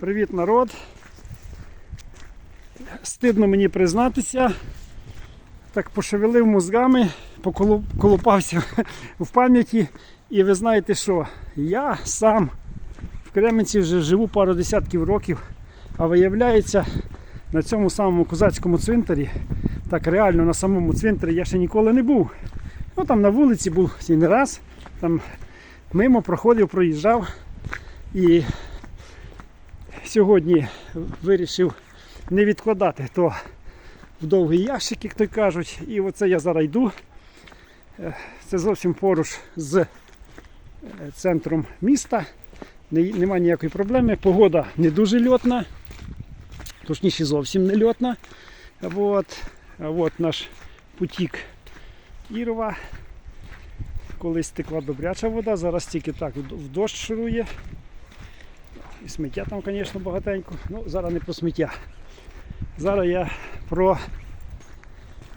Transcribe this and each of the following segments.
Привіт, народ. Стидно мені признатися. Так пошевелив мозгами, поколупався в пам'яті. І ви знаєте що? Я сам в Кременці вже живу пару десятків років, а виявляється, на цьому самому козацькому цвинтарі, так реально на самому цвинтарі я ще ніколи не був. Ну там на вулиці був і не раз, там мимо проходив, проїжджав. І сьогодні вирішив не відкладати то в довгий ящик, як то кажуть. І оце я зараз йду. Е, Це зовсім поруч з е, центром міста. Нема ніякої проблеми. Погода не дуже льотна, точніше зовсім не льотна. От, от наш потік Ірова. Колись текла добряча вода, зараз тільки так в дощ шурує. І сміття там, звісно, багатенько. Ну, зараз не про сміття. Зараз я про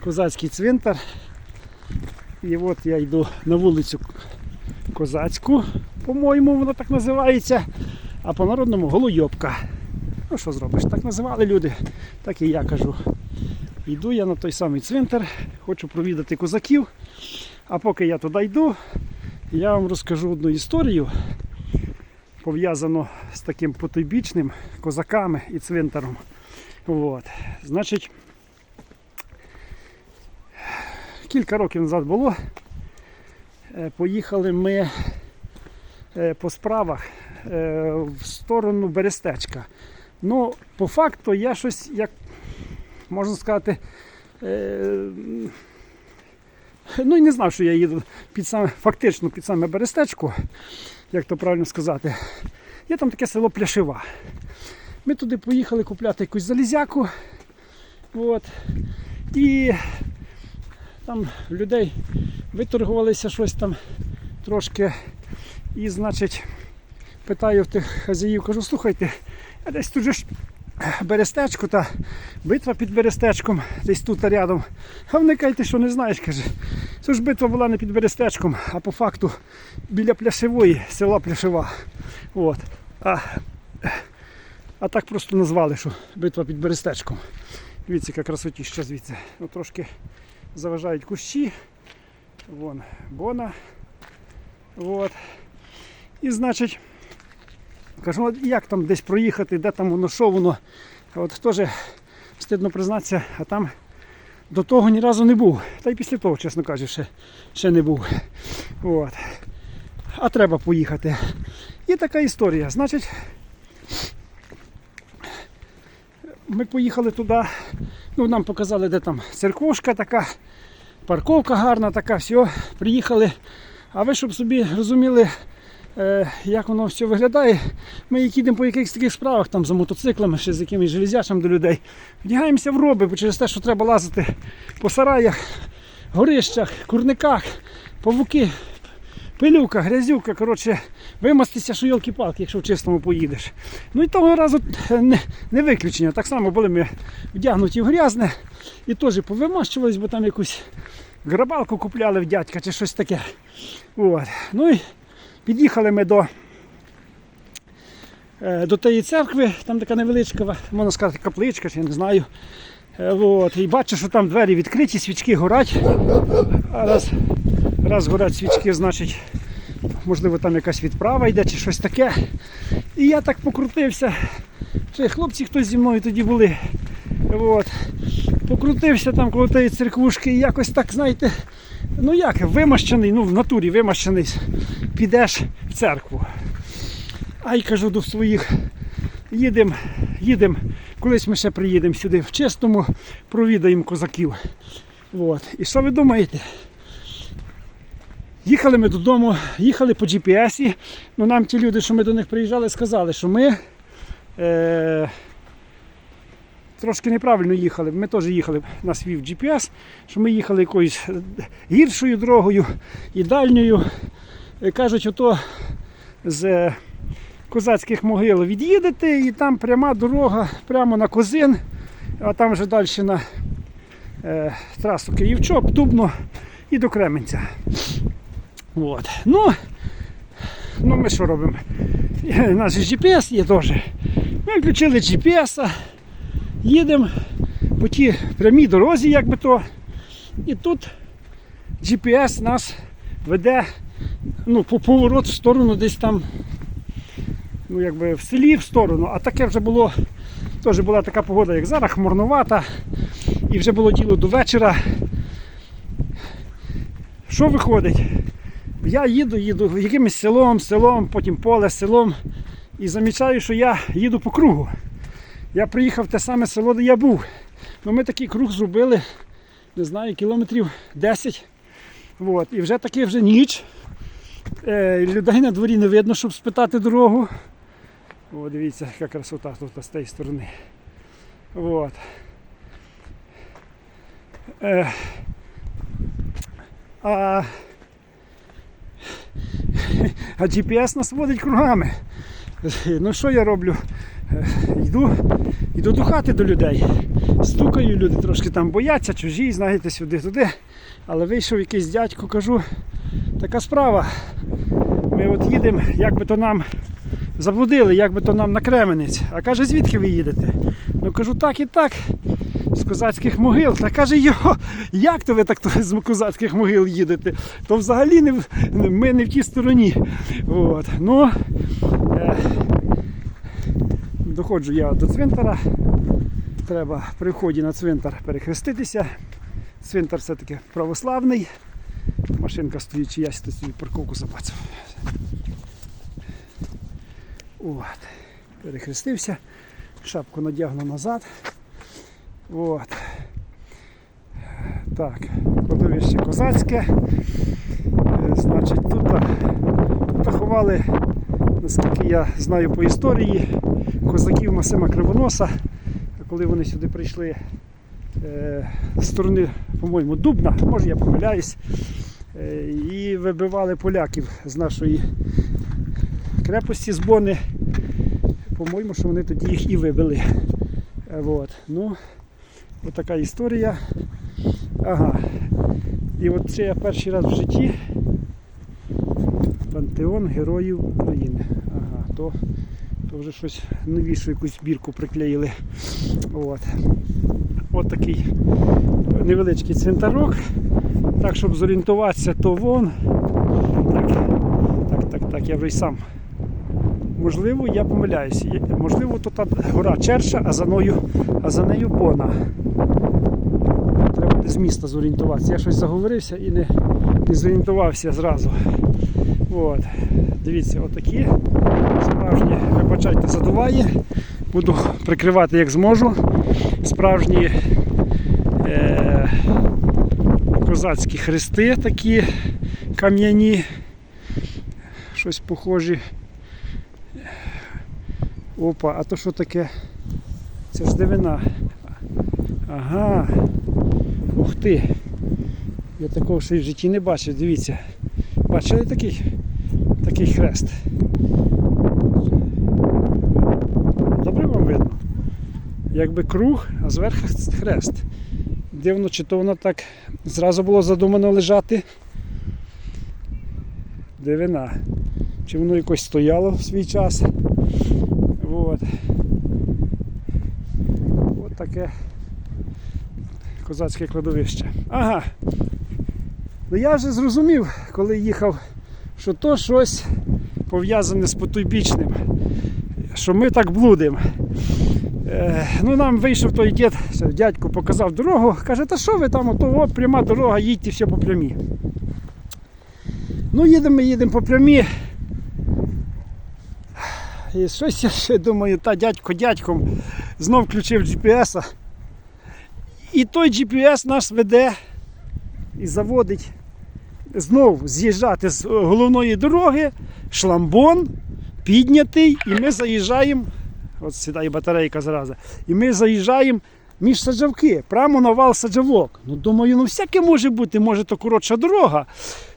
козацький цвинтар. І от я йду на вулицю Козацьку, по-моєму, вона так називається, а по-народному Голойобка. Ну що зробиш? Так називали люди, так і я кажу. Йду я на той самий цвинтар, хочу провідати козаків. А поки я туди йду, я вам розкажу одну історію, пов'язану з таким потойбічним козаками і цвинтаром. От. Значить, кілька років назад було. Е, Поїхали ми е, по справах е, в сторону Берестечка. Ну, по факту я щось, як можна сказати, ну і не знав, що я їду під саме, фактично під саме Берестечко, як то правильно сказати. Є там таке село Пляшива. Ми туди поїхали купляти якусь залізяку. От. І там людей виторгувалися щось там трошки. І, значить, питаю в тих хазяїв, кажу, слухайте, а десь тут же ж Берестечко та битва під Берестечком, десь тут рядом. А вони кажуть, ти що не знаєш, каже. Це ж битва була не під Берестечком, а по факту біля Пляшевої, села Пляшева. От. А, а так просто назвали, що битва під Берестечком. Дивіться, яка красотіща звідси. Ну, трошки заважають кущі. Вон бона. От. І значить, кажу, «Ну, як там десь проїхати, де там воно, що воно. От теж стидно признатися, а там до того ні разу не був. Та й після того, чесно кажучи, ще, ще не був. От. А треба поїхати. І така історія. Значить, ми поїхали туди, ну нам показали, де там церквушка така, парковка гарна така, все, приїхали. А ви щоб собі розуміли, як воно все виглядає, ми як їдемо по якихось таких справах там за мотоциклами, ще з якимись железячами до людей, вдягаємося в роби, бо через те, що треба лазити по сараях, горищах, курниках, павуки, пилюка, грязюка, коротше, вимастися, що йолки-палки, якщо в чистому поїдеш. Ну і того разу е, не, не виключення. Так само були ми вдягнуті в грязне і теж повимащувались, бо там якусь грабалку купляли в дядька чи щось таке. От. Ну і під'їхали ми до, е, до тієї церкви, там така невеличка, можна сказати, капличка, чи я не знаю. Е, От. І бачу, що там двері відкриті, свічки горять. А раз, раз горять свічки, значить, можливо, там якась відправа йде чи щось таке. І я так покрутився. Ще хлопці хтось зі мною тоді були. От. Покрутився там коло тієї церквушки і якось так, знаєте, ну як, вимащений, ну в натурі вимащений, підеш в церкву. А й кажу до своїх, їдемо, їдемо, колись ми ще приїдемо сюди в чистому, провідаємо козаків. От. І що ви думаєте? Їхали ми додому, їхали по GPS. Ну, нам ті люди, що ми до них приїжджали, сказали, що ми е, трошки неправильно їхали. Ми теж їхали, нас вів GPS, що ми їхали якоюсь е, гіршою дорогою і дальньою. Е, Кажуть, ото з е, козацьких могил від'їдете і там пряма дорога прямо на Козин, а там вже далі на е, трасу Київчоп, Дубно і до Кременця. От. Ну, ну ми що робимо? У нас GPS є теж. Ми включили GPS, їдемо по тій прямій дорозі, як би то. І тут GPS нас веде ну, по поворот в сторону десь там, ну якби в селі в сторону, а таке вже було, теж була така погода, як зараз, хмурнувата, і вже було діло до вечора. Що виходить? Я їду, їду якимось селом, селом, потім поле, селом. І замічаю, що я їду по кругу. Я приїхав в те саме село, де я був. Ну, ми такий круг зробили, не знаю, кілометрів 10. От. І вже таки вже ніч. Е, людей на дворі не видно, щоб спитати дорогу. О, дивіться, яка красота тут з тієї сторони. От. Е, а, а GPS нас водить кругами. Ну що я роблю? Е, Йду, йду до хати до людей. Стукаю, люди трошки там бояться, чужі, знаєте, сюди-туди. Але вийшов якийсь дядько, кажу, така справа. Ми от їдемо, як би то нам заблудили, як би то нам на Кременець. А каже, звідки ви їдете? Ну кажу, так і так. З козацьких могил. Та каже, йо, як то ви так з козацьких могил їдете? То взагалі не, ми не в тій стороні. От. Ну, доходжу я до цвинтара. Треба при вході на цвинтар перехреститися. Цвинтар все-таки православний. Машинка стоїть, чиясь тут собі парковку забацав. От. Перехрестився, шапку надягну назад. От. Так, кладовище козацьке. Е, Значить, тут, тут я знаю по історії, козаків Масима Кривоноса, коли вони сюди прийшли е, з сторони, по-моєму, Дубна, може я помиляюсь, е, і вибивали поляків з нашої крепості з Бони. По-моєму, що вони тоді їх і вибили. Е, Вот. Ну, от така історія. Ага. І от це я перший раз в житті. Пантеон Героїв України. То, то вже щось новішу якусь бірку приклеїли. От. От такий невеличкий цвинтарок. Так, щоб зорієнтуватися, то вон. Так, так, так, так, я вже й сам. Можливо, я помиляюся. Можливо, то та гора Черша, а за нею, а за нею Бона. Треба з міста зорієнтуватися. Я щось заговорився і не, не зорієнтувався зразу. От. Дивіться, отакі. Справжні, вибачайте, задуває. Буду прикривати як зможу. Справжні е- козацькі хрести такі кам'яні. Щось похожі. Опа, а то що таке? Це ж дивина. Ага. Ух ти. Я такого ще в житті не бачив, дивіться. Бачили такий, такий хрест? Добре вам видно? Якби круг, а зверху хрест. Дивно, чи то воно так зразу було задумано лежати. Дивина. Чи воно якось стояло в свій час. От. От таке козацьке кладовище. Ага. Ну я вже зрозумів, коли їхав, що то щось пов'язане з потойбічним, що ми так блудимо. Е, ну нам вийшов той дід, дядько показав дорогу, каже, та що ви там, ото от пряма дорога, їдьте все по прямій. Ну їдемо, їдемо по прямій. І щось я ще думаю, та дядько дядьком знов включив GPS. І той GPS нас веде і заводить знову з'їжджати з головної дороги, шламбон піднятий, і ми заїжджаємо. От сідає батарейка зразу. І ми заїжджаємо між саджавки, прямо на вал саджавок. Ну думаю, ну всяке може бути, може то коротша дорога.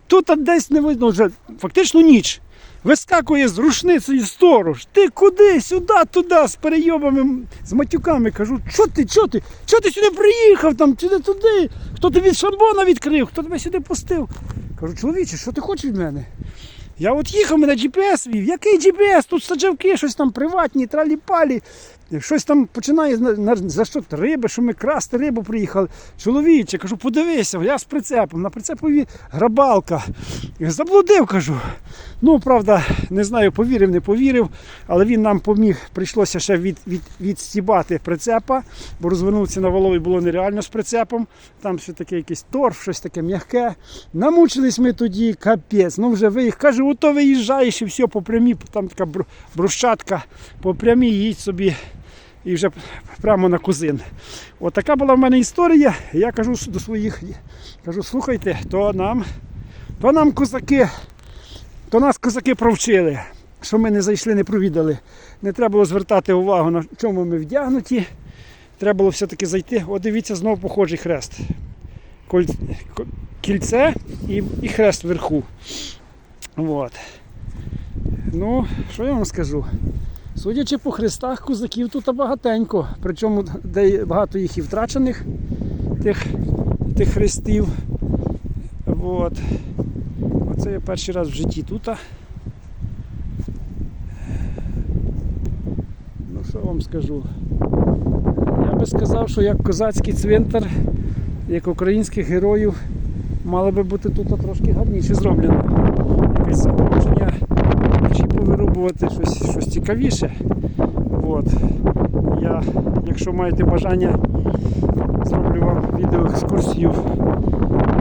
Тут десь не видно вже фактично ніч. Вискакує з рушницею сторож. Ти куди? Сюди, туди, з перейобами, з матюками. Кажу, що ти, що ти? Що ти сюди приїхав? Там, сюди туди? Хто тобі шамбона відкрив? Хто тебе сюди пустив? Кажу, чоловіче, що ти хочеш від мене? Я от їхав мене GPS вів. Який GPS? Тут саджавки, щось там приватні, тралі-палі. Щось там починає на, на, за що риби, що ми красти рибу приїхали. Чоловіче, кажу, подивися, я з прицепом, на прицепові грабалка. Заблудив, кажу. Ну, правда, не знаю, повірив, не повірив, але він нам поміг. Прийшлося ще від, від, відстібати прицепа, бо розвернутися на валовий було нереально з прицепом. Там все таке якийсь торф, щось таке м'яке. Намучились ми тоді, капець. Ну вже виїх. Каже, ото виїжджаєш і все по прямій, там така брусчатка, по прямій їдь собі і вже прямо на кузин. От така була в мене історія. Я кажу до своїх, кажу, слухайте, то нам, то нам козаки, то нас козаки провчили, що ми не зайшли, не провідали. Не треба було звертати увагу, на чому ми вдягнуті. Треба було все-таки зайти. От дивіться, знову похожий хрест. Кільце і, і хрест вверху. От. Ну, що я вам скажу? Судячи по хрестах, козаків тут багатенько. Причому де багато їх і втрачених тих, тих хрестів. От. Оце я перший раз в житті тут. Ну що вам скажу? Я би сказав, що як козацький цвинтар, як українських героїв, мало би бути тут трошки гарніше зроблено. Якесь повирубувати щось, щось цікавіше. От. Я, якщо маєте бажання, зроблю вам відеоекскурсію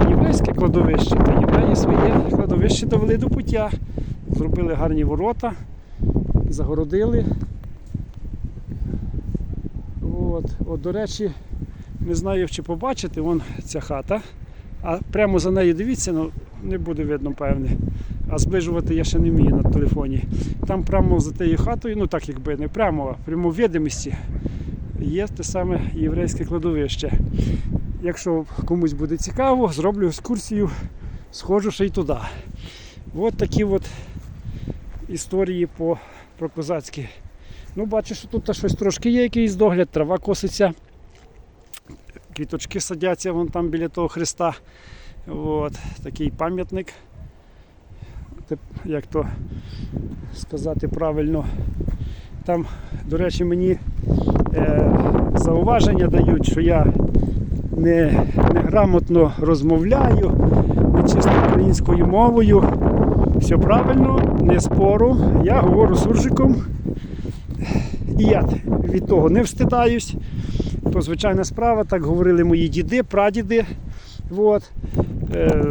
єврейське кладовище. Та євреї своє кладовище довели до пуття. Зробили гарні ворота, загородили. От, от, до речі, не знаю, чи побачите, вон ця хата. А прямо за нею дивіться, ну не буде видно, певне. А зближувати я ще не вмію на телефоні. Там прямо за тією хатою, ну так якби не прямо, а прямо в видимості є те саме єврейське кладовище. Якщо комусь буде цікаво, зроблю екскурсію, сходжу ще й туди. От такі от історії по, про козацькі. Ну, бачу, що тут щось трошки є, якийсь догляд, трава коситься, квіточки садяться вон там біля того хреста. От, такий пам'ятник. Як то сказати правильно. Там, до речі, мені е, зауваження дають, що я не, неграмотно розмовляю, не чисто українською мовою. Все правильно, не спору. Я говорю суржиком. І я від того не встидаюсь. То звичайна справа, так говорили мої діди, прадіди. От. Е,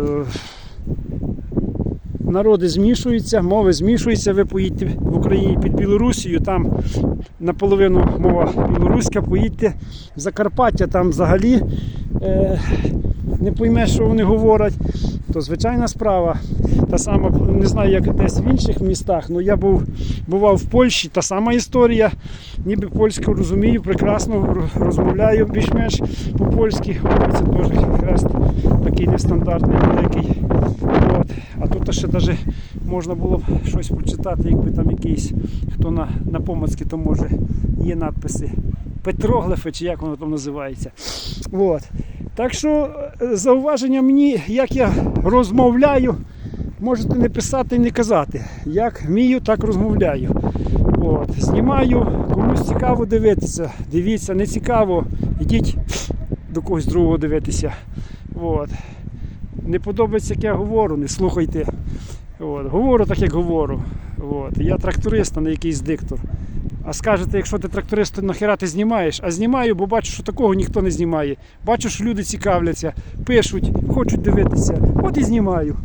народи змішуються, мови змішуються. Ви поїдьте в Україні під Білорусію, там наполовину мова білоруська, поїдьте в Закарпаття, там взагалі е, не поймеш, що вони говорять. То звичайна справа. Та сама, не знаю, як десь в інших містах, але я був, бував в Польщі, та сама історія. Ніби польську розумію, прекрасно розмовляю більш-менш по-польськи. Це теж хрест такий нестандартний, великий. Ще навіть можна було б щось почитати, якби там якийсь, хто на, на помацьки, то може є надписи. Петроглифи, чи як воно там називається. От. Так що е, зауваження мені, як я розмовляю, можете не писати і не казати. Як вмію, так розмовляю. От. Знімаю, комусь цікаво дивитися. Дивіться, не цікаво, йдіть до когось другого дивитися. От. Не подобається, як я говорю, не слухайте. От. Говорю так, як говорю. От. Я тракторист, а не якийсь диктор. А скажете, якщо ти тракторист, то нахера ти знімаєш? А знімаю, бо бачу, що такого ніхто не знімає. Бачу, що люди цікавляться, пишуть, хочуть дивитися. От і знімаю.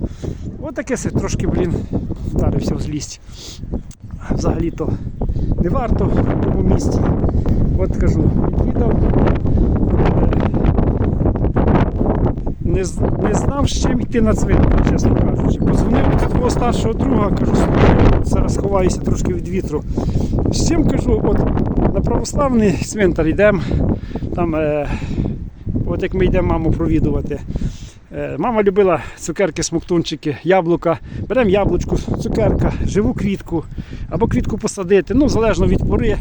От таке се трошки, блін, вдарився в злість. Взагалі-то не варто в тому місці. От кажу, відвідав. Не, не знав, з чим йти на цвинтар, чесно кажучи. Позвонив до свого старшого друга, кажу, слухай, зараз ховаюся трошки від вітру. З чим кажу, от на православний цвинтар йдемо, там, е, от як ми йдемо маму провідувати. Е, Мама любила цукерки, смоктунчики, яблука. Беремо яблучку, цукерка, живу квітку, або квітку посадити, ну, залежно від пори,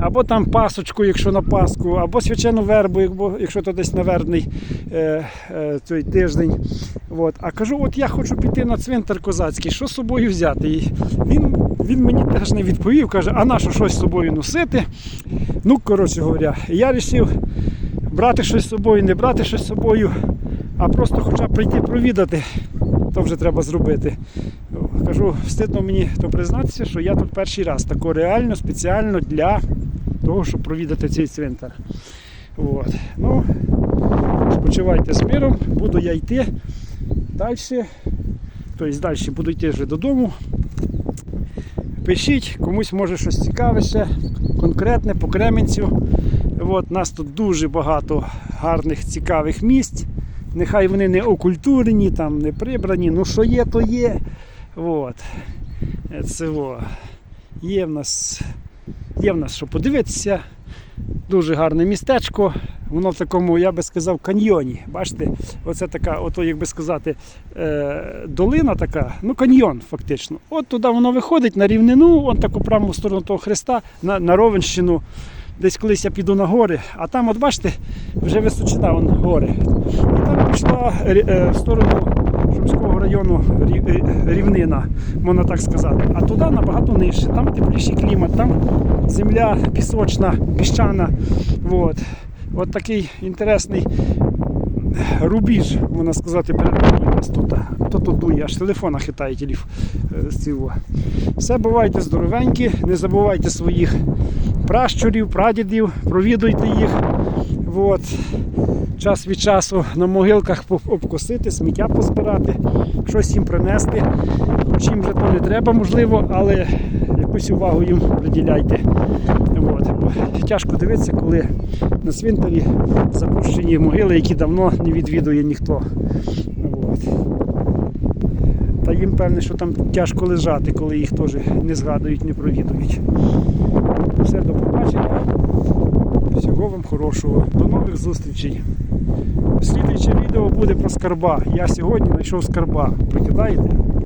або там пасочку, якщо на Пасху, або свячену вербу, якщо то десь на вербний е, е, цей тиждень. От. А кажу, от я хочу піти на цвинтар козацький, що з собою взяти? І він, він мені теж не відповів, каже, а на що щось з собою носити? Ну, коротше говоря, я вирішив брати щось з собою, не брати щось з собою, а просто хоча б прийти провідати, то вже треба зробити. Кажу, стидно мені то признатися, що я тут перший раз тако реально, спеціально для того, щоб провідати цей цвинтар. От. Ну, спочивайте з миром, буду я йти далі. Тобто далі буду йти вже додому. Пишіть, комусь може щось цікаве ще, конкретне по Кременцю. От, нас тут дуже багато гарних цікавих місць. Нехай вони не окультурені, там, не прибрані, ну що є, то є. От. Е, Це во. Є в нас, є в нас що подивитися. Дуже гарне містечко. Воно в такому, я би сказав, каньйоні. Бачите, оце така, ото, як би сказати, е, долина така, ну каньйон фактично. От туди воно виходить на рівнину, он таку прямо в сторону того хреста, на, на Ровенщину. Десь колись я піду на гори, а там, от бачите, вже височина вон, гори. І там пішла е, в сторону Шумського району е, рівнина, можна так сказати. А туди набагато нижче, там тепліший клімат, там земля пісочна, піщана. От. От такий інтересний рубіж, можна сказати, перед у нас тут. То тут дує, аж телефона хитає телеф е, з цього. Все бувайте здоровенькі, не забувайте своїх пращурів, прадідів, провідуйте їх. От. Час від часу на могилках обкосити, сміття позбирати, щось їм принести. Хоч їм вже то не треба, можливо, але якусь увагу їм приділяйте. От. Тяжко дивитися, коли на цвинтарі запущені могили, які давно не відвідує ніхто. От. Та їм певне, що там тяжко лежати, коли їх теж не згадують, не провідують. Все, до побачення. Всього вам хорошого. До нових зустрічей. Слідуюче відео буде про скарба. Я сьогодні знайшов скарба. Прикидаєте?